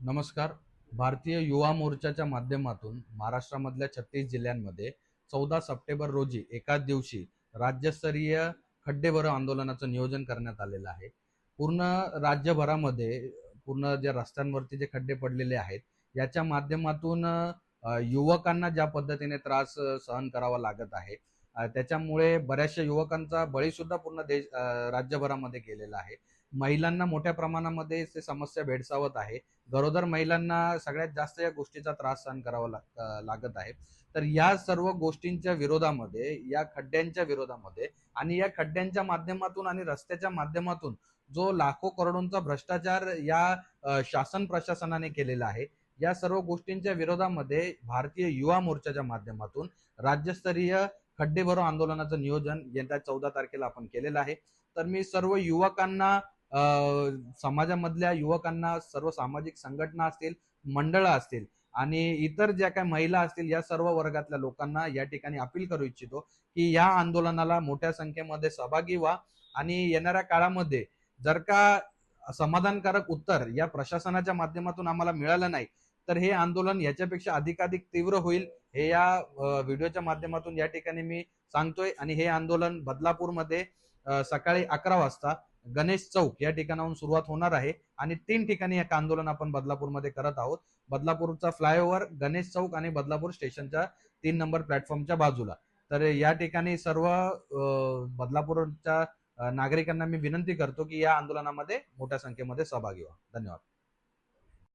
नमस्कार. भारतीय युवा मोर्चाच्या माध्यमातून महाराष्ट्रामधल्या छत्तीस जिल्ह्यांमध्ये चौदा सप्टेंबर रोजी एकाच दिवशी राज्यस्तरीय खड्डे भरो आंदोलनाचं नियोजन करण्यात आलेलं आहे. पूर्ण राज्यभरामध्ये पूर्ण ज्या रस्त्यांवरती जे खड्डे पडलेले आहेत याच्या माध्यमातून युवकांना ज्या पद्धतीने त्रास सहन करावा लागत आहे त्याच्यामुळे बऱ्याचशा युवकांचा बळी सुद्धा पूर्ण देश राज्यभरामध्ये गेलेला आहे. महिलांना मोठ्या प्रमाणामध्ये ते समस्या भेडसावत आहे. गरोदर महिलांना सगळ्यात जास्त या गोष्टीचा त्रास सहन करावा लाग- लागत आहे. तर या सर्व गोष्टींच्या विरोधामध्ये या खड्ड्यांच्या विरोधामध्ये आणि या खड्ड्यांच्या माध्यमातून आणि रस्त्याच्या माध्यमातून जो लाखो करोडोंचा भ्रष्टाचार या शासन प्रशासनाने केलेला आहे या सर्व गोष्टींच्या विरोधामध्ये भारतीय युवा मोर्चाच्या माध्यमातून राज्यस्तरीय खड्डे भरो आंदोलनाचं नियोजन येत्या चौदा तारखेला आपण केलेलं आहे. तर मी सर्व युवकांना समाजामधल्या युवकांना सर्व सामाजिक संघटना असतील मंडळं असतील आणि इतर ज्या काही महिला असतील या सर्व वर्गातल्या लोकांना या ठिकाणी अपील करू इच्छितो की या आंदोलनाला मोठ्या संख्येमध्ये सहभागी व्हा आणि येणाऱ्या काळामध्ये जर का समाधानकारक उत्तर या प्रशासनाच्या माध्यमातून आम्हाला मिळालं नाही तर हे आंदोलन याच्यापेक्षा अधिकाधिक तीव्र होईल हे या व्हिडिओच्या माध्यमातून या ठिकाणी मी सांगतोय. आणि हे आंदोलन बदलापूरमध्ये सकाळी अकरा वाजता गणेश चौक या ठिकाणाहून सुरुवात होणार आहे. आणि तीन ठिकाणी एक आंदोलन आपण बदलापूरमध्ये करत आहोत. बदलापूरचा फ्लायओव्हर गणेश चौक आणि बदलापूर स्टेशनच्या तीन नंबर प्लॅटफॉर्मच्या बाजूला. तर या ठिकाणी सर्व अ, बदलापूरच्या नागरिकांना मी विनंती करतो की या आंदोलनामध्ये मोठ्या संख्येमध्ये सहभागी व्हा. धन्यवाद.